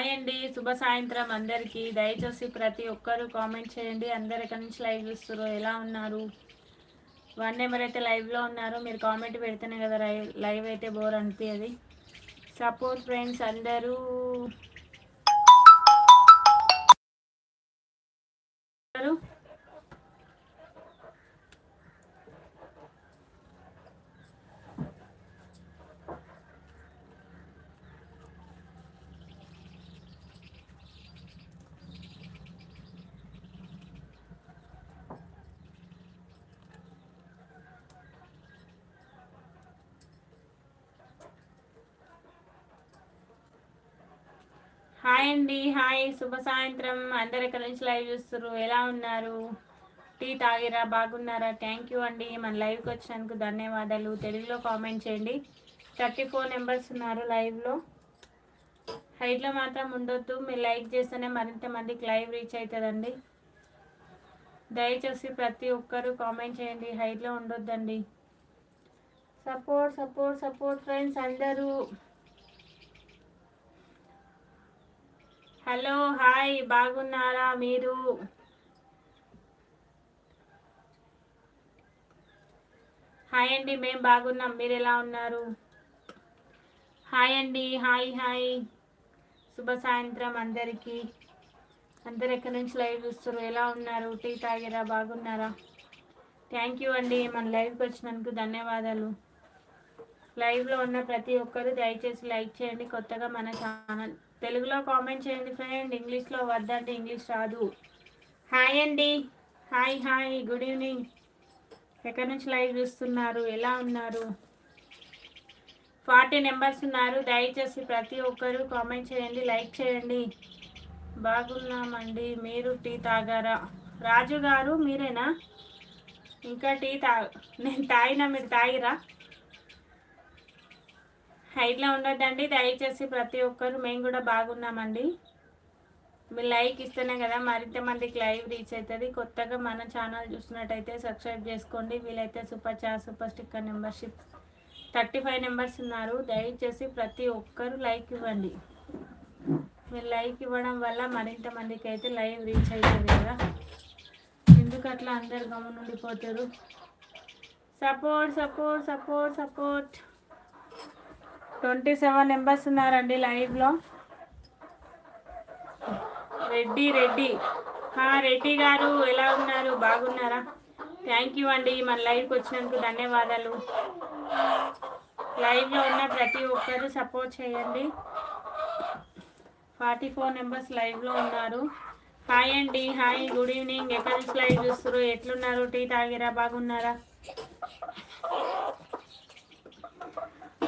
Hi అండి. శుభ సాయంత్రం అందరికీ. దయచేసి ప్రతి ఒక్కరు కామెంట్ చేయండి. అందరు ఎక్కడి నుంచి లైవ్ చూస్తారు ఎలా ఉన్నారు? వన్ నెంబర్ అయితే లైవ్లో ఉన్నారో. మీరు కామెంట్ పెడితేనే కదా లైవ్ లైవ్ అయితే బోర్ అనిపించదు సపోర్ట్ ఫ్రెండ్స్ అందరూ హాయ్ అండి హాయ్. శుభ సాయంత్రం. అందరు ఎక్కడి నుంచి లైవ్ చూస్తారు ఎలా ఉన్నారు? టీ తాగిరా? బాగున్నారా? థ్యాంక్ యూ అండి. మన లైవ్కి వచ్చినందుకు ధన్యవాదాలు. తెలుగులో కామెంట్ చేయండి. థర్టీ ఫోర్ నెంబర్స్ ఉన్నారు లైవ్లో. హైట్లో మాత్రం ఉండొద్దు. మీరు లైక్ చేస్తేనే మరింత మందికి లైవ్ రీచ్ అవుతుందండి దయచేసి ప్రతి ఒక్కరూ కామెంట్ చేయండి. హైట్లో ఉండొద్దండి. సపోర్ట్ సపోర్ట్ సపోర్ట్ ఫ్రెండ్స్ అందరూ. హలో హాయ్ బాగున్నారా మీరు? హాయ్ అండి మేము బాగున్నాం. మీరు ఎలా ఉన్నారు? హాయ్ అండి హాయ్ హాయ్. శుభ సాయంత్రం అందరికీ. అందరు ఎక్కడి నుంచి లైవ్ చూస్తారు ఎలా ఉన్నారు? టీ తాగిరా? బాగున్నారా? థ్యాంక్ యూ అండి. మన లైవ్కి వచ్చినందుకు ధన్యవాదాలు. లైవ్లో ఉన్న ప్రతి ఒక్కరు దయచేసి లైక్ చేయండి. కొత్తగా మన ఛానల్ తెలుగులో కామెంట్ చేయండి ఫ్రెండ్. ఇంగ్లీష్లో వద్దంటే ఇంగ్లీష్ రాదు. హాయ్ అండి. Hi hi. Good evening. ఎక్కడి నుంచి లైవ్ చూస్తున్నారు? ఎలా ఉన్నారు? ఫార్టీ నెంబర్స్ ఉన్నారు. దయచేసి ప్రతి ఒక్కరు కామెంట్ చేయండి లైక్ చేయండి. బాగున్నామండి. మీరు టీ తాగారా? రాజు గారు మీరేనా? ఇంకా టీ తా నేను తాగినా మీరు తాగిరా? హైట్లో ఉండొద్దండి. దయచేసి ప్రతి ఒక్కరు మేము కూడా బాగున్నామండి. మీరు లైక్ ఇస్తేనే కదా మరింత మందికి లైవ్ రీచ్ అవుతుంది కొత్తగా మన ఛానల్ చూసినట్టయితే సబ్స్క్రైబ్ చేసుకోండి. వీలైతే super chat super sticker membership thirty five members ఉన్నారు. దయచేసి ప్రతి ఒక్కరు లైక్ ఇవ్వండి. మీరు లైక్ ఇవ్వడం వల్ల మరింత మందికి అయితే లైవ్ రీచ్ అవుతుంది కదా. ఎందుకు అట్లా అందరు గమనుండిపోతారు support support support support. Twenty seven members ఉన్నారండి లైవ్లో. రెడ్డి రెడ్డి. రెడ్డి గారు ఎలా ఉన్నారు? బాగున్నారా? థ్యాంక్ యూ అండి. మన లైవ్కి వచ్చినందుకు ధన్యవాదాలు. లైవ్లో ఉన్న ప్రతి ఒక్కరు సపోర్ట్ చేయండి. ఫార్టీ ఫోర్ మెంబర్స్ లైవ్లో ఉన్నారు. హాయ్ అండి. హాయ్. Good evening. ఎక్కడి నుంచి లైవ్ చూస్తారు ఎట్లున్నారు? టీ తాగిరా? బాగున్నారా?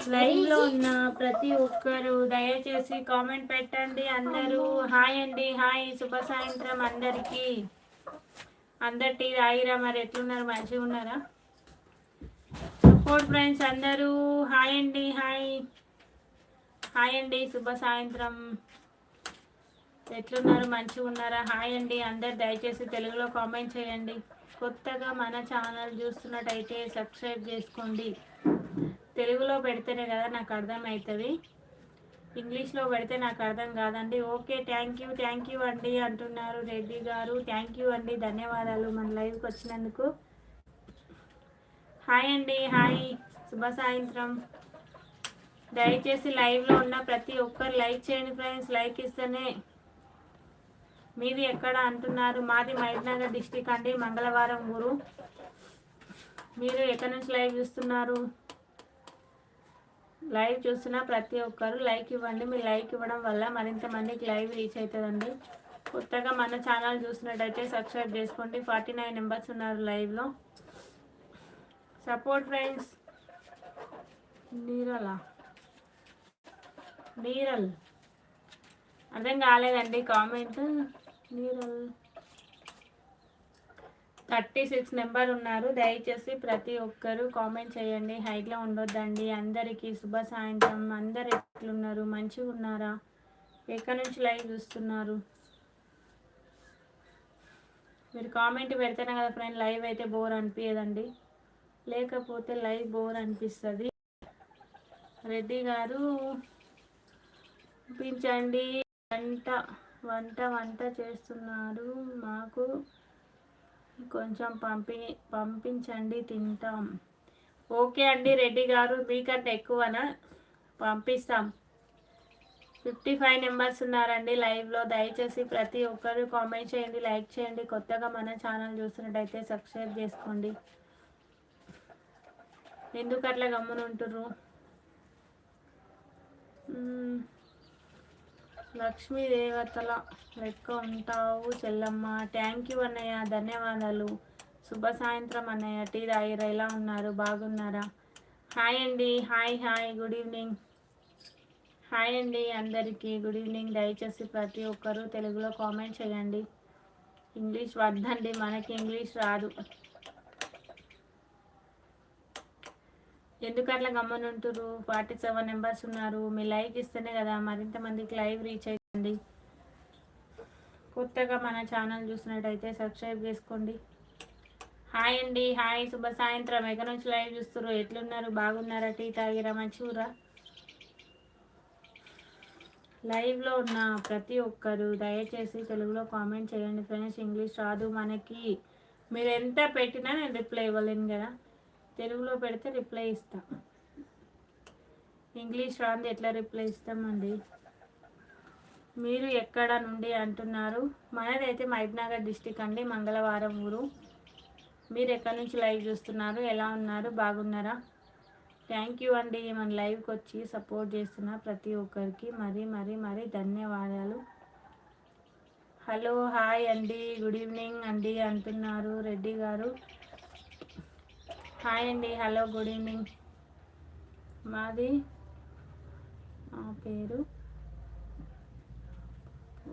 లైవ్లో ఉన్న ప్రతి ఒక్కరు దయచేసి కామెంట్ పెట్టండి. అందరూ హాయ్ అండి. హాయ్. శుభ సాయంత్రం అందరికి. అందరు టీ తాగిరా మరి ఎట్లున్నారు? మంచిగా ఉన్నారా? సపోర్ట్ ఫ్రెండ్స్ అందరూ హాయ్ అండి. హాయ్. హాయ్ అండి. శుభ సాయంత్రం. ఎట్లున్నారు? మంచిగా ఉన్నారా? హాయ్ అండి. అందరు దయచేసి తెలుగులో కామెంట్ చేయండి. కొత్తగా మన ఛానల్ చూస్తున్నట్టయితే సబ్స్క్రైబ్ చేసుకోండి. తెలుగులో పెడితేనే కదా నాకు అర్థమవుతుంది ఇంగ్లీష్లో పెడితే నాకు అర్థం కాదండి. Okay thank you thank you అండి అంటున్నారు రెడ్డి గారు. థ్యాంక్ యూ అండి ధన్యవాదాలు మన లైవ్కి వచ్చినందుకు. హాయ్ అండి హాయ్ శుభ సాయంత్రం. దయచేసి లైవ్లో ఉన్న ప్రతి ఒక్కరు లైక్ చేయండి ఫ్రెండ్స్ లైక్ ఇస్తేనే మీది ఎక్కడ అంటున్నారు? మాది మహబూబ్నగర్ డిస్టిక్ అండి మంగళవారం ఊరు. మీరు ఎక్కడి నుంచి లైవ్ చూస్తున్నారు? లైవ్ చూస్తున్న ప్రతి ఒక్కరు లైక్ ఇవ్వండి. మీ లైక్ ఇవ్వడం వల్ల మరింత మందికి లైవ్ రీచ్ అవుతుందండి కొత్తగా మన ఛానల్ చూసినట్టయితే సబ్స్క్రైబ్ చేసుకోండి. ఫార్టీ నైన్ మెంబర్స్ ఉన్నారు లైవ్లో. Support friends. నీరలా. నీరల్. అర్థం కాలేదండి కామెంట్. నీరల్. థర్టీ సిక్స్ నెంబర్ ఉన్నారు. దయచేసి ప్రతి ఒక్కరు కామెంట్ చేయండి. హైట్లో ఉండొద్దండి. అందరికీ శుభ సాయంత్రం. అందరు ఎట్లున్నారు? మంచిగా ఉన్నారా? ఎక్కడి నుంచి లైవ్ చూస్తున్నారు? మీరు కామెంట్ పెడితేనే కదా ఫ్రెండ్ లైవ్ అయితే బోర్ అనిపించదండి లేకపోతే లైవ్ బోర్ అనిపిస్తుంది. రెడ్డి గారు చూపించండి వంట వంట వంట చేస్తున్నారు. మాకు కొంచెం పంపి పంపించండి తింటాం. ఓకే అండి రెడ్డి గారు మీకంటే ఎక్కువనా? పంపిస్తాం. ఫిఫ్టీ ఫైవ్ నెంబర్స్ ఉన్నారండి లైవ్లో. దయచేసి ప్రతి ఒక్కరు కామెంట్ చేయండి లైక్ చేయండి. కొత్తగా మన ఛానల్ చూసినట్టయితే సబ్స్క్రైబ్ చేసుకోండి. ఎందుకు అట్లా గమ్మునుంటుర్రు లక్ష్మీ దేవతల లెక్క ఉంటావు చెల్లమ్మ. థ్యాంక్ యూ అన్నయ్య. ధన్యవాదాలు. శుభ సాయంత్రం అన్నయ్య. టీ తాగిరా. ఎలా ఉన్నారు? బాగున్నారా? హాయ్ అండి. Hi hi good evening hi అండి అందరికీ. గుడ్ ఈవినింగ్ దయచేసి ప్రతి ఒక్కరూ తెలుగులో కామెంట్ చేయండి. ఇంగ్లీష్ వద్దండి. మనకి ఇంగ్లీష్ రాదు. ఎందుకు అట్లా గమ్మనుంటారు ఫార్టీ సెవెన్ మెంబర్స్ ఉన్నారు. మీ లైక్ ఇస్తేనే కదా మరింత మందికి లైవ్ రీచ్ అవుతుంది కొత్తగా మన ఛానల్ చూసినట్టయితే సబ్స్క్రైబ్ చేసుకోండి. హాయ్ అండి. హాయ్. శుభ సాయంత్రం. ఎక్కడి నుంచి లైవ్ చూస్తారు ఎట్లున్నారు? బాగున్నారా? టీ తాగిరా? మంచిగురా? లైవ్లో ఉన్న ప్రతి ఒక్కరు దయచేసి తెలుగులో కామెంట్ చేయండి. ఫ్రెండ్స్ ఇంగ్లీష్ రాదు మనకి. మీరు ఎంత పెట్టినా నేను రిప్లై ఇవ్వలేను కదా. తెలుగులో పెడితే రిప్లై ఇస్తా. ఇంగ్లీష్ రాంది ఎట్లా రిప్లై ఇస్తామండి? మీరు ఎక్కడ నుండి అంటున్నారు? మనదైతే మహబూబ్నగర్ డిస్టిక్ అండి మంగళవారం ఊరు. మీరు ఎక్కడి నుంచి లైవ్ చూస్తున్నారు? ఎలా ఉన్నారు? బాగున్నారా? థ్యాంక్ యూ అండి. మన లైవ్కి వచ్చి సపోర్ట్ చేస్తున్న ప్రతి ఒక్కరికి మరీ మరీ మరీ ధన్యవాదాలు. హలో హాయ్ అండి. గుడ్ ఈవినింగ్ అండి అంటున్నారు రెడ్డి గారు. హాయ్ అండి హలో గుడ్ ఈవినింగ్. మాది నా పేరు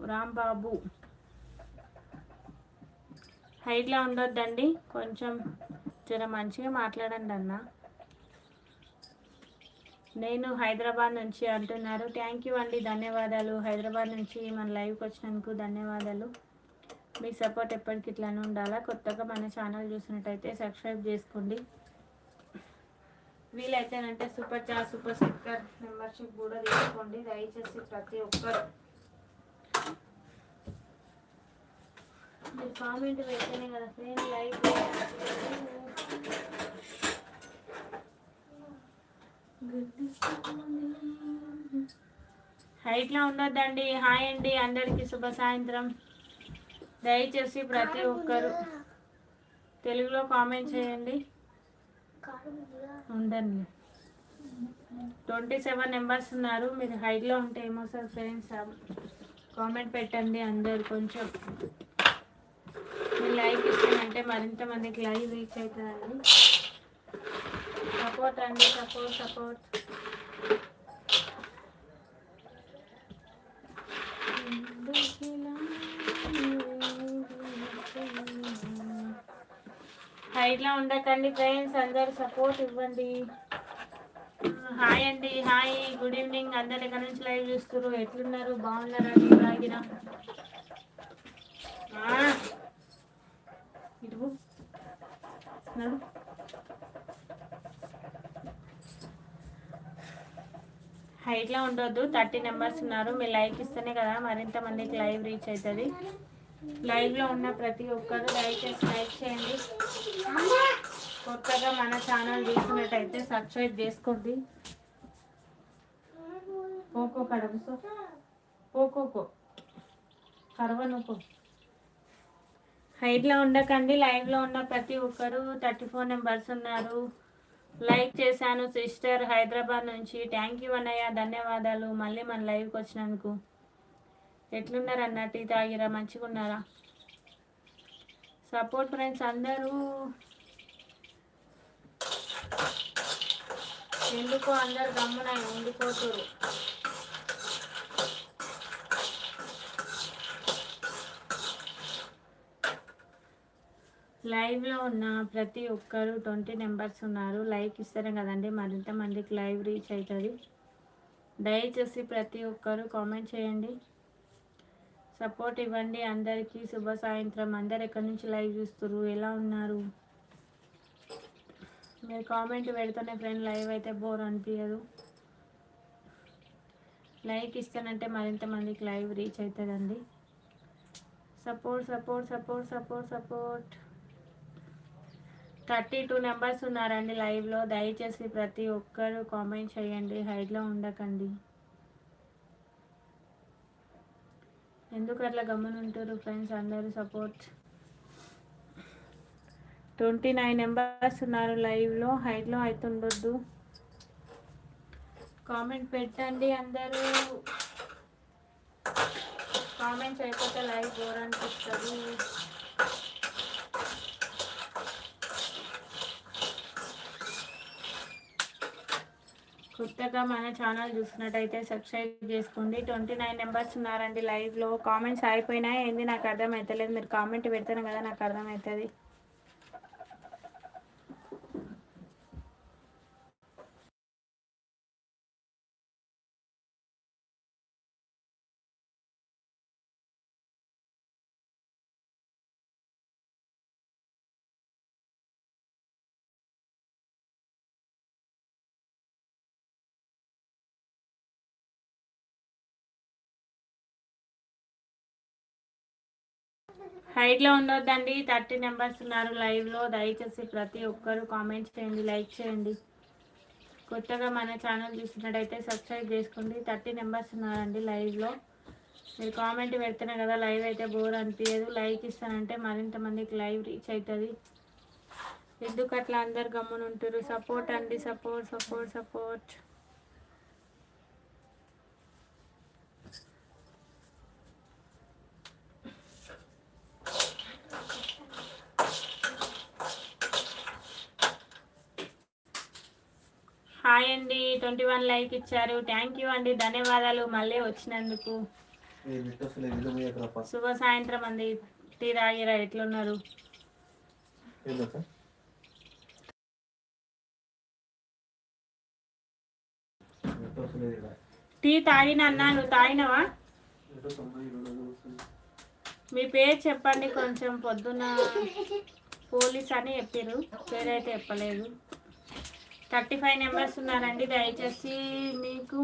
రాంబాబు. హైట్లో ఉండొద్దండి కొంచెం జర మంచిగా మాట్లాడండి అన్న. నేను హైదరాబాద్ నుంచి అంటున్నారు. థ్యాంక్ యూ అండి ధన్యవాదాలు. హైదరాబాద్ నుంచి మన లైవ్కి వచ్చినందుకు ధన్యవాదాలు. మీ సపోర్ట్ ఎప్పటికి ఇట్లానే ఉండాలా? కొత్తగా మన ఛానల్ చూసినట్టయితే సబ్స్క్రైబ్ చేసుకోండి. వీలైతేనంటే super chat super sticker membership కూడా తీసుకోండి. దయచేసి ప్రతి ఒక్కరు మీరు కామెంట్ పెట్టేనే కదా ఫ్రెండ్ లైక్ హైట్లో ఉండొద్దండి. హాయ్ అండి. అందరికీ శుభ సాయంత్రం. దయచేసి ప్రతి ఒక్కరు తెలుగులో కామెంట్ చేయండి. ఉండండి. ట్వంటీ సెవెన్ మెంబర్స్ ఉన్నారు. మీరు హైట్లో ఉంటే ఏమొస్తారు ఫ్రెండ్స్ కామెంట్ పెట్టండి అందరు కొంచెం. మీరు లైక్ ఇస్తానంటే మరింత మందికి లైవ్ రీచ్ అవుతుందండి సపోర్ట్ అండి సపోర్ట్ సపోర్ట్. హైట్లో ఉండకండి ఫ్రెండ్స్ అందరు సపోర్ట్ ఇవ్వండి. హాయ్ అండి హాయ్ గుడ్ ఈవినింగ్. అందరు ఎక్కడి నుంచి లైవ్ చూస్తున్నారు ఎట్లున్నారు? బాగున్నారా? తాగిన ఇటు నడు. హైట్లో ఉండొద్దు థర్టీ నెంబర్స్ ఉన్నారు. మీరు లైక్ ఇస్తేనే కదా మరింత మందికి లైవ్ రీచ్ అవుతుంది. లైవ్లో ఉన్న ప్రతి ఒక్కరు దయచేసి లైక్ చేయండి. కొత్తగా మన ఛానల్ చూసినట్టయితే సబ్స్క్రైబ్ చేసుకోండి. పోకో కడగసో పోకోకో కరవనుకో హైట్లో ఉండకండి. లైవ్లో ఉన్న ప్రతి ఒక్కరు థర్టీ ఫోర్ నెంబర్స్ ఉన్నారు. లైక్ చేశాను సిస్టర్. హైదరాబాద్ నుంచి. థ్యాంక్ యూ అన్నయ్య. ధన్యవాదాలు. మళ్ళీ మన లైవ్కి వచ్చినందుకు. ఎట్లున్నారు అన్న టీ తాగిరా? మంచిగా ఉన్నారా సపోర్ట్ ఫ్రెండ్స్ అందరూ. ఎందుకో అందరు గమ్మున ఉండిపోతురు లైవ్లో ఉన్న ప్రతి ఒక్కరు ట్వంటీ నెంబర్స్ ఉన్నారు. లైక్ ఇస్తారు కదండి మరింత మందికి లైవ్ రీచ్ అవుతుంది. దయచేసి ప్రతి ఒక్కరు కామెంట్ చేయండి. సపోర్ట్ ఇవ్వండి అందరికీ. శుభ సాయంత్రం. అందరు ఎక్కడి నుంచి లైవ్ చూస్తారు ఎలా ఉన్నారు? మీరు కామెంట్ పెడితేనే ఫ్రెండ్ లైవ్ అయితే బోర్ అనిపించదు లైక్ ఇస్తానంటే మరింత మందికి లైవ్ రీచ్ అవుతుందండి support support support support support. Thirty two numbers ఉన్నారండి లైవ్లో. దయచేసి ప్రతి ఒక్కరు కామెంట్ చేయండి. హైట్లో ఉండకండి. ఎందుకు అట్లా గమనుంటారు ఫ్రెండ్స్ అందరూ సపోర్ట్ ట్వంటీ నైన్ మెంబర్స్ ఉన్నారు లైవ్లో హైట్లో అయితే ఉండొద్దు కామెంట్ పెట్టండి అందరూ. కామెంట్స్ అయిపోతే లైవ్ బోర్ అనిపిస్తుంది. కొత్తగా మన ఛానల్ చూసినట్టయితే సబ్స్క్రైబ్ చేసుకోండి. ట్వంటీ నైన్ నెంబర్స్ ఉన్నారండి లైవ్లో కామెంట్స్ అయిపోయినాయి ఏంది? నాకు అర్థమవుతలేదు మీరు కామెంట్ పెడతాను కదా నాకు అర్థమవుతుంది హైట్లో ఉండొద్దండి. థర్టీ మెంబర్స్ ఉన్నారు లైవ్లో. దయచేసి ప్రతి ఒక్కరు కామెంట్ చేయండి లైక్ చేయండి. కొత్తగా మన ఛానల్ చూసినట్టయితే సబ్స్క్రైబ్ చేసుకోండి. థర్టీ మెంబర్స్ ఉన్నారండి లైవ్లో. మీరు కామెంట్ పెడితేనే కదా లైవ్ అయితే బోర్ అనిపించదు లైక్ ఇస్తానంటే మరింత మందికి లైవ్ రీచ్ అవుతుంది ఎందుకు అట్లా అందరు గమ్మునుంటారు సపోర్ట్ అండి సపోర్ట్ సపోర్ట్ సపోర్ట్. హాయ్ అండి. ట్వంటీ వన్ లైక్ ఇచ్చారు. థ్యాంక్ యూ అండి. ధన్యవాదాలు. మళ్ళీ వచ్చినందుకు. శుభ సాయంత్రం అండి. టీ తాగిరా ఎట్లున్నారు టీ తాగిన అన్నా నువ్వు తాగినవా? మీ పేరు చెప్పండి. కొంచెం పొద్దున పోలీస్ అని చెప్పారు పేరైతే చెప్పలేదు. థర్టీ ఫైవ్ మెంబర్స్ ఉన్నారండి దయచేసి మీకు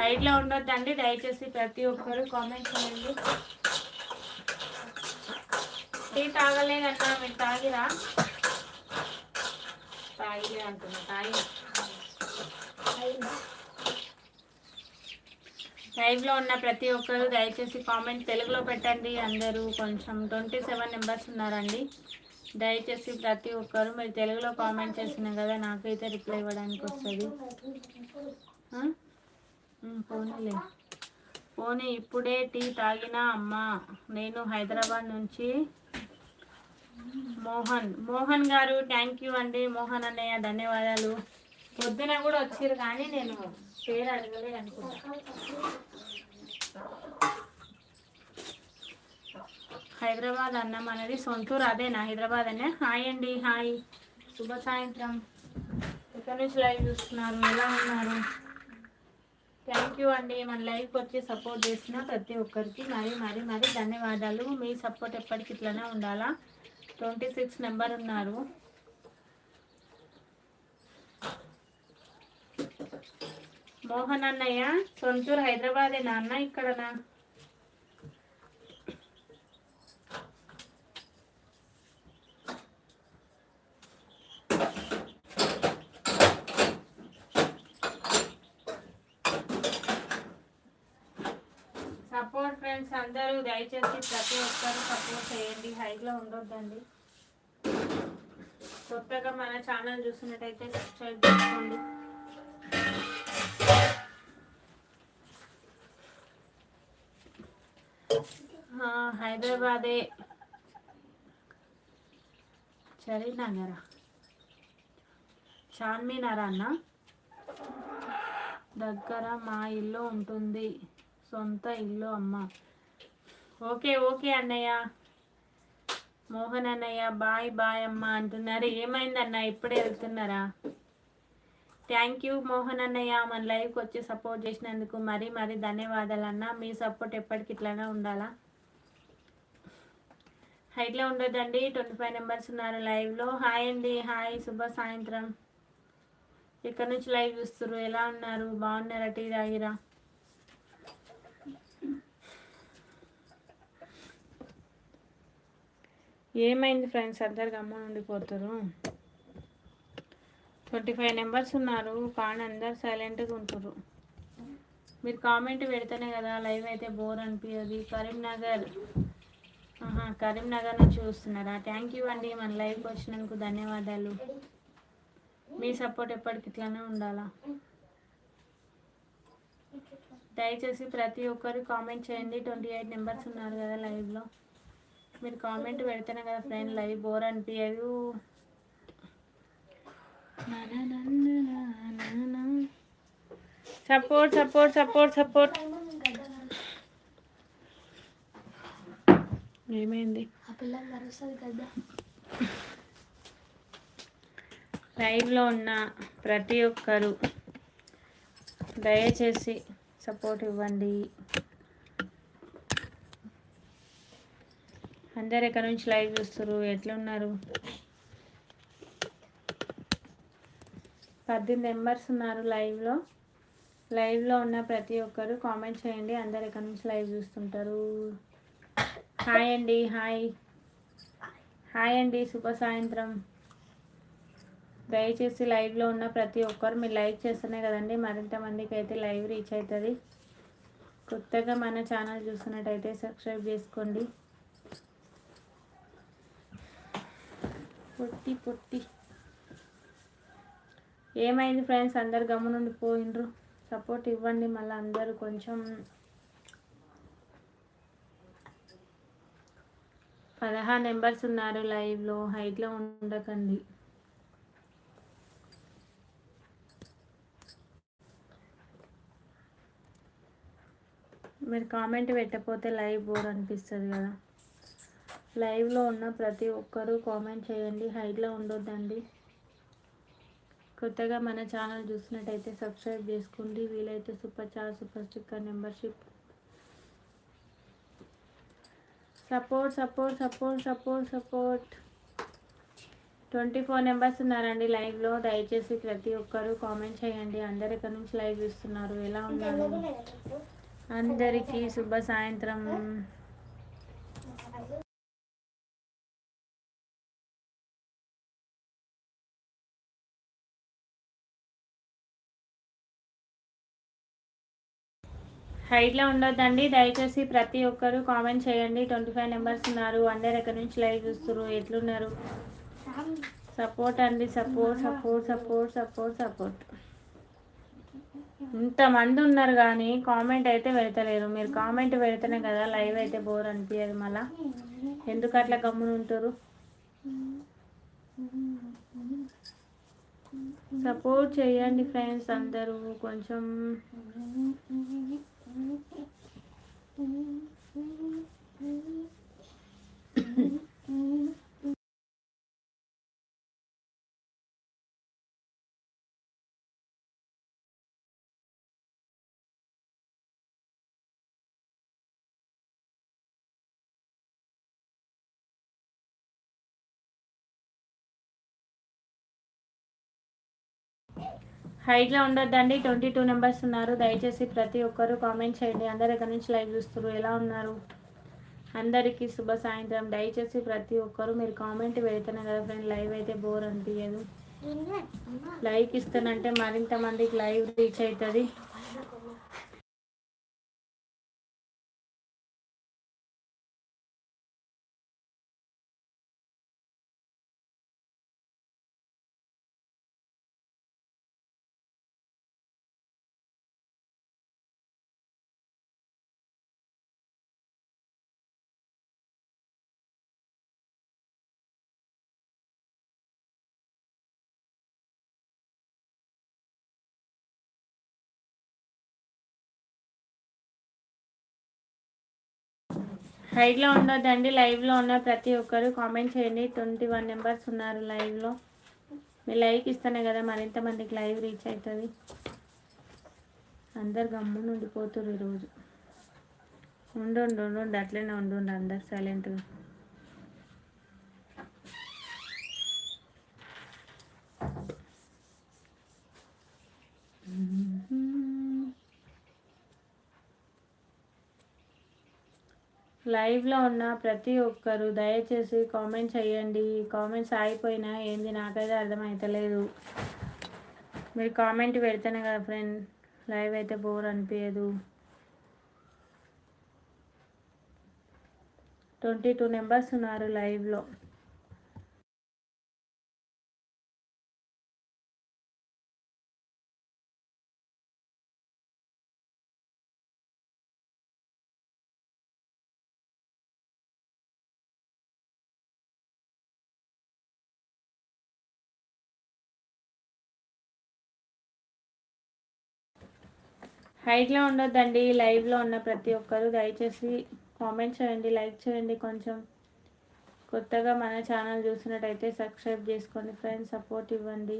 హైట్లో ఉండొద్దండి దయచేసి ప్రతి ఒక్కరు కామెంట్ చేయండి. టీ తాగలేదంట మీరు తాగిరా? తాగిలే అంటున్నా తాగి. లైవ్లో ఉన్న ప్రతి ఒక్కరు దయచేసి కామెంట్ తెలుగులో పెట్టండి. అందరూ కొంచెం ట్వంటీ సెవెన్ మెంబర్స్ ఉన్నారండి. దయచేసి ప్రతి ఒక్కరు మీరు తెలుగులో కామెంట్ చేసినా కదా నాకైతే రిప్లై ఇవ్వడానికి వస్తుంది. పోనీలే. పోనీ ఇప్పుడే టీ తాగినా అమ్మ నేను హైదరాబాద్ నుంచి మోహన్. మోహన్ గారు థ్యాంక్ యూ అండి. మోహన్ అన్నయ్య ధన్యవాదాలు. పొద్దున కూడా వచ్చారు కానీ నేను పేరు అడగలేదు అనుకుంటా. హైదరాబాద్ అన్నం అనేది సొంతూరు అదేనా హైదరాబాద్ అనే. హాయ్ అండి హాయ్. శుభ సాయంత్రం. ఎక్కడి నుంచి లైవ్ చూస్తున్నారు? ఎలా ఉన్నారు? థ్యాంక్ యూ అండి. మన లైవ్కి వచ్చి సపోర్ట్ చేసిన ప్రతి ఒక్కరికి మరి మరి మరి ధన్యవాదాలు. మీ సపోర్ట్ ఎప్పటికి ఇట్లానే ఉండాలా? ట్వంటీ సిక్స్ నెంబర్ ఉన్నారు. మోహన్ అన్నయ్య సొంతూరు హైదరాబాదే నాన్న ఇక్కడనా? సపోర్ట్ ఫ్రెండ్స్ అందరూ దయచేసి ప్రతి ఒక్కరు సపోర్ట్ చేయండి. హైలో ఉండొద్దండి. కొత్తగా మన ఛానల్ చూసినట్టయితే సబ్స్క్రైబ్ చేసుకోండి. హైదరాబాదే. చరీనగర చార్మినార్ అన్న? దగ్గర మా ఇల్లు ఉంటుంది. సొంత ఇల్లు అమ్మ. ఓకే ఓకే అన్నయ్య. మోహన్ అన్నయ్య బాయ్ బాయ్ అమ్మ అంటున్నారు. ఏమైందన్న? ఇప్పుడే వెళ్తున్నారా? థ్యాంక్ యూ మోహన్ అన్నయ్య. మన లైవ్కి వచ్చి సపోర్ట్ చేసినందుకు మరీ మరీ ధన్యవాదాలు అన్న మీ సపోర్ట్ ఎప్పటికి ఇట్లానే ఉండాలా? హైట్లో ఉండొద్దండి ట్వంటీ ఫైవ్ మెంబర్స్ ఉన్నారు లైవ్లో. హాయ్ అండి. హాయ్. శుభ సాయంత్రం. ఇక్కడ నుంచి లైవ్ చూస్తారు ఎలా ఉన్నారు? బాగున్నారా? టీ తాగిరా? ఏమైంది ఫ్రెండ్స్? అందరు గమ్మున ఉండిపోతారు ట్వంటీ ఫైవ్ నెంబర్స్ ఉన్నారు. కానీ అందరు సైలెంట్గా ఉంటారు మీరు కామెంట్ పెడితేనే కదా లైవ్ అయితే బోర్ అనిపించదు కరీంనగర్ కరీంనగర్ నుంచి చూస్తున్నారా? థ్యాంక్ యూ అండి. మన లైవ్కి వచ్చినందుకు ధన్యవాదాలు. మీ సపోర్ట్ ఎప్పటికి ఇట్లానే ఉండాలా? దయచేసి ప్రతి ఒక్కరు కామెంట్ చేయండి. ట్వంటీ ఎయిట్ నెంబర్స్ ఉన్నారు కదా లైవ్లో మీరు కామెంట్ పెడితేనే కదా ఫ్రెండ్ లైవ్ బోర్ అనిపించదు సపోర్ట్ సపోర్ట్ సపోర్ట్ సపోర్ట్ ఏమైంది? లైవ్లో ఉన్న ప్రతి ఒక్కరు దయచేసి సపోర్ట్ ఇవ్వండి. అందరు ఎక్కడి నుంచి లైవ్ చూస్తారు ఎట్లున్నారు? పద్దెనిమిది మెంబర్స్ ఉన్నారు లైవ్లో. లైవ్లో ఉన్న ప్రతి ఒక్కరు కామెంట్ చేయండి. అందరు ఎక్కడి నుంచి లైవ్ చూస్తుంటారు? హాయ్ అండి హాయ్. హాయ్. అండి శుభ సాయంత్రం. దయచేసి లైవ్లో ఉన్న ప్రతి ఒక్కరు మీరు లైక్ చేస్తేనే కదండి మరింత మందికి అయితే లైవ్ రీచ్ అవుతుంది కొత్తగా మన ఛానల్ చూస్తున్నట్టయితే సబ్స్క్రైబ్ చేసుకోండి. పొట్టి పొట్టి. ఏమైంది ఫ్రెండ్స్? అందరు గమ్మునుండి పోయిండ్రు. సపోర్ట్ ఇవ్వండి మళ్ళీ అందరూ కొంచెం పదహారు నెంబర్స్ ఉన్నారు లైవ్లో హైట్లో ఉండకండి. మీరు కామెంట్ పెట్టకపోతే లైవ్ బోర్ అనిపిస్తుంది కదా. లైవ్లో ఉన్న ప్రతి ఒక్కరూ కామెంట్ చేయండి హైట్లో ఉండొద్దండి. కొత్తగా మన ఛానల్ చూసినట్టయితే సబ్స్క్రైబ్ చేసుకోండి. వీలైతే super channel super sticker membership support support support support support. Twenty four members ఉన్నారండి లైవ్లో. దయచేసి ప్రతి ఒక్కరూ కామెంట్ చేయండి. అందరు ఇక్కడ నుంచి లైవ్ చూస్తున్నారు? ఎలా ఉన్నారు? అందరికీ శుభ సాయంత్రం. హైట్లో ఉండొద్దండి. దయచేసి ప్రతి ఒక్కరు కామెంట్ చేయండి. ట్వంటీ ఫైవ్ మెంబర్స్ ఉన్నారు. అందరు ఎక్కడి నుంచి లైవ్ చూస్తారు ఎట్లున్నారు? సపోర్ట్ అండి. Support support support support support. ఇంతమంది ఉన్నారు కానీ కామెంట్ అయితే పెడతలేరు. మీరు కామెంట్ పెడితేనే కదా లైవ్ అయితే బోర్ అనిపించదు మళ్ళా. ఎందుకు అట్లా గమ్మున ఉంటారు సపోర్ట్ చేయండి ఫ్రెండ్స్ అందరూ. కొంచెం mm-hmm హైట్లో ఉండొద్దండి. ట్వంటీ టూ నెంబర్స్ ఉన్నారు. దయచేసి ప్రతి ఒక్కరు కామెంట్ చేయండి. అందరు ఎక్కడి నుంచి లైవ్ చూస్తారు ఎలా ఉన్నారు? అందరికీ శుభ సాయంత్రం. దయచేసి ప్రతి ఒక్కరు మీరు కామెంట్ పెడితేనే కదా ఫ్రెండ్ లైవ్ అయితే బోర్ అనిపించదు లైక్ ఇస్తానంటే మరింత మందికి లైవ్ రీచ్ అవుతుంది హైడ్లో ఉండొద్దండి లైవ్లో ఉన్న ప్రతి ఒక్కరు కామెంట్ చేయండి. ట్వంటీ వన్ మెంబర్స్ ఉన్నారు లైవ్లో. మీ లైక్ ఇస్తేనే కదా మరింత మందికి లైవ్ రీచ్ అవుతుంది అందరు గమ్ము ఉండిపోతున్నారు ఈరోజు. ఉండు ఉండు అట్లనే ఉండు అందరు సైలెంట్ Mm-hmm. లైవ్లో ఉన్న ప్రతి ఒక్కరు దయచేసి కామెంట్ చేయండి. కామెంట్స్ ఆగిపోయినా ఏంది నాకైతే అర్థమవుతలేదు మీరు కామెంట్ పెడితేనే కదా ఫ్రెండ్ లైవ్ అయితే బోర్ అనిపించదు ట్వంటీ టూ నెంబర్స్ ఉన్నారు లైవ్లో. హైట్లో ఉండొద్దండి లైవ్లో ఉన్న ప్రతి ఒక్కరు దయచేసి కామెంట్ చేయండి లైక్ చేయండి. కొంచెం కొత్తగా మన ఛానల్ చూసినట్టయితే సబ్స్క్రైబ్ చేసుకోండి ఫ్రెండ్స్ సపోర్ట్ ఇవ్వండి.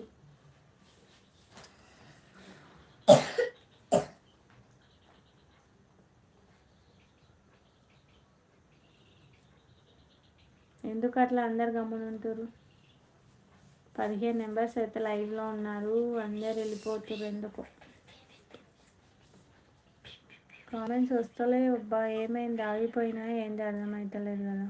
ఎందుకు అట్లా అందరు గమ్మునుంటారు పదిహేను మెంబర్స్ అయితే లైవ్లో ఉన్నారు అందరు వెళ్ళిపోతారు ఎందుకు. కామెంట్స్ వస్తలే అబ్బా ఏమైంది? ఆగిపోయినా ఏంది? అర్థమవుతలేదు కదా.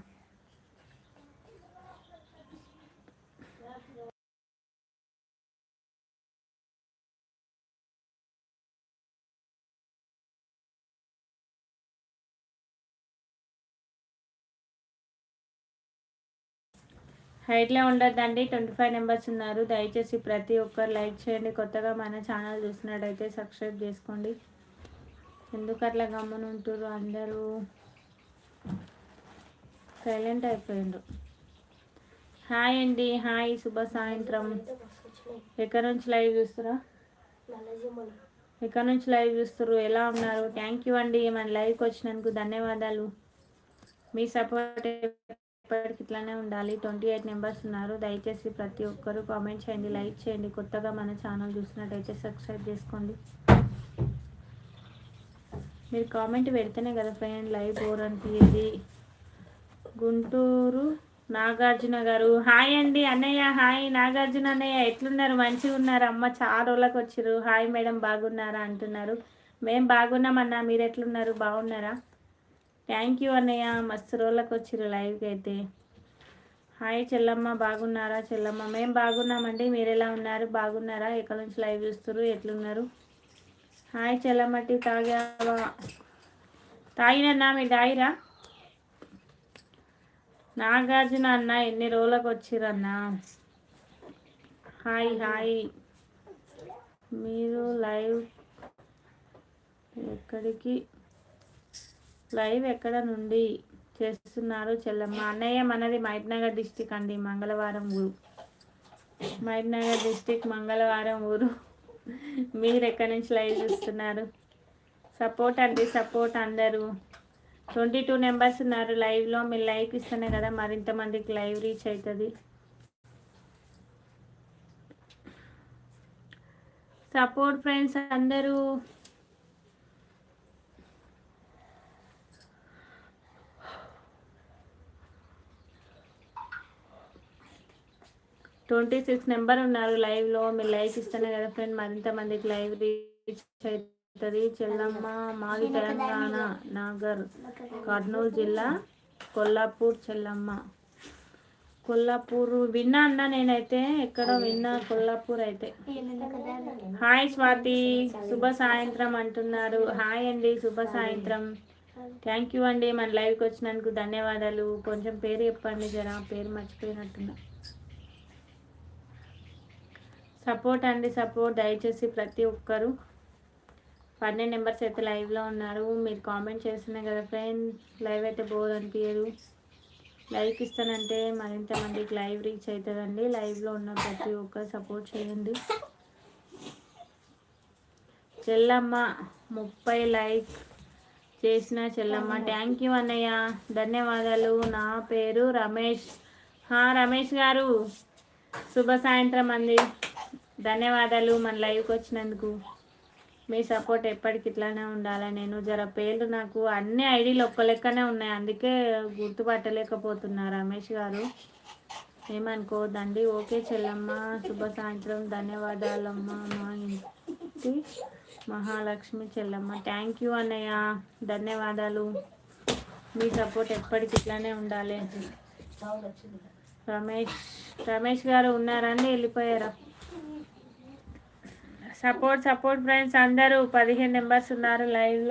హైట్లో ఉండద్దండి. ట్వంటీ ఫైవ్ నెంబర్స్ ఉన్నారు. దయచేసి ప్రతి ఒక్కరు లైక్ చేయండి. కొత్తగా మన ఛానల్ చూసినట్టయితే సబ్స్క్రైబ్ చేసుకోండి. ఎందుకు అట్లా గమ్మని ఉంటారు అందరూ? సైలెంట్ అయిపోయిండ్రు. హాయ్ అండి హాయ్ శుభ సాయంత్రం. ఎక్కడి నుంచి లైవ్ చూస్తారా ఎక్కడి నుంచి లైవ్ చూస్తారు ఎలా ఉన్నారు? థ్యాంక్ యూ అండి మన లైవ్కి వచ్చినందుకు ధన్యవాదాలు. మీ సపోర్ట్ ఎప్పటికి ఇట్లానే ఉండాలి. ట్వంటీ ఎయిట్ మెంబర్స్ ఉన్నారు. దయచేసి ప్రతి ఒక్కరూ కామెంట్ చేయండి లైక్ చేయండి. కొత్తగా మన ఛానల్ చూసినట్టయితే సబ్స్క్రైబ్ చేసుకోండి. మీరు కామెంట్ పెడితేనే కదా ఫ్రెండ్ లైవ్ బోర్ అనిపించేది గుంటూరు నాగార్జున గారు. హాయ్ అండి అన్నయ్య హాయ్ నాగార్జున అన్నయ్య ఎట్లున్నారు? మంచిగా ఉన్నారు. అమ్మ చాలా రోజులకు వచ్చారు హాయ్ మేడం బాగున్నారా? అంటున్నారు. మేము బాగున్నామన్నా మీరు ఎట్లున్నారు? బాగున్నారా? థ్యాంక్ యూ అన్నయ్య. మస్తు రోజులకు వచ్చారు లైవ్కి అయితే. హాయ్ చెల్లమ్మ బాగున్నారా? చెల్లమ్మ మేము బాగున్నామండి. మీరు ఎలా ఉన్నారు? బాగున్నారా? ఎక్కడి నుంచి లైవ్ చూస్తారు ఎట్లున్నారు? హాయ్ చల్లమట్టి తాగావా? తాగినన్నా మీరు తాగిరా నాగార్జున అన్న ఎన్ని రోజులకు వచ్చిరన్నా? Hi hi. మీరు లైవ్ ఎక్కడికి? లైవ్ ఎక్కడ నుండి చేస్తున్నారు చెల్లమ్మ? అన్నయ్య మనది మహబూబ్నగర్ డిస్టిక్ అండి మంగళవారం ఊరు. మహబూబ్నగర్ డిస్టిక్ మంగళవారం ఊరు. మీరు ఎక్కడి నుంచి లైవ్ చూస్తున్నారు? సపోర్ట్ అండి సపోర్ట్ అందరూ. ట్వంటీ టూ మెంబర్స్ ఉన్నారు లైవ్లో మీరు లైక్ ఇస్తేనే కదా మరింత మందికి లైవ్ రీచ్ అవుతుంది సపోర్ట్ ఫ్రెండ్స్ అందరూ. ట్వంటీ సిక్స్ నెంబర్ ఉన్నారు లైవ్లో మీరు లైక్ ఇస్తేనే కదా ఫ్రెండ్ మరింత మందికి లైవ్ రీచ్ అవుతుంది చెల్లమ్మ మాది తెలంగాణ నాగర్ కర్నూలు జిల్లా కొల్లాపూర్ చెల్లమ్మ. కొల్లాపూర్ విన్నా అన్న నేనైతే ఎక్కడ విన్నా కొల్లాపూర్ అయితే. హాయ్ స్వాతి శుభ సాయంత్రం అంటున్నారు. హాయ్ అండి శుభ సాయంత్రం. థ్యాంక్ యూ అండి మన లైవ్కి వచ్చినందుకు ధన్యవాదాలు. కొంచెం పేరు చెప్పండి జరా పేరు మర్చిపోయినట్టున్నా. సపోర్ట్ అండి సపోర్ట్. దయచేసి ప్రతి ఒక్కరు పన్నెండు నెంబర్స్ అయితే లైవ్లో ఉన్నారు. మీరు కామెంట్ చేస్తున్నాయి కదా ఫ్రెండ్ లైవ్ అయితే బోర్ అనిపించదు లైక్ ఇస్తానంటే మరింత మందికి లైవ్ రీచ్ అవుతుందండి. లైవ్లో ఉన్న ప్రతి ఒక్కరు సపోర్ట్ చేయండి. చెల్లమ్మ ముప్పై లైక్ చేసిన చెల్లమ్మ. థ్యాంక్ యూ అన్నయ్య. ధన్యవాదాలు. నా పేరు రమేష్. రమేష్ గారు. శుభ సాయంత్రం అండి. ధన్యవాదాలు మన లైవ్కి వచ్చినందుకు. మీ సపోర్ట్ ఎప్పటికి ఇట్లానే ఉండాలి నేను జర పేర్లు నాకు అన్ని ఐడీలు ఒక్క లెక్కనే ఉన్నాయి. అందుకే గుర్తుపట్టలేకపోతున్నా రమేష్ గారు. ఏమనుకోవద్దండి. ఓకే చెల్లమ్మ. శుభ సాయంత్రం. ధన్యవాదాలమ్మ. మా ఇంటి మహాలక్ష్మి చెల్లమ్మ. థ్యాంక్ యూ అన్నయ్య. ధన్యవాదాలు. మీ సపోర్ట్ ఎప్పటికి ఇట్లానే ఉండాలి. రమేష్ రమేష్ గారు ఉన్నారండి వెళ్ళిపోయారా? సపోర్ట్ సపోర్ట్ ఫ్రెండ్స్ అందరూ. పదిహేను నెంబర్స్ ఉన్నారు లైవ్లో.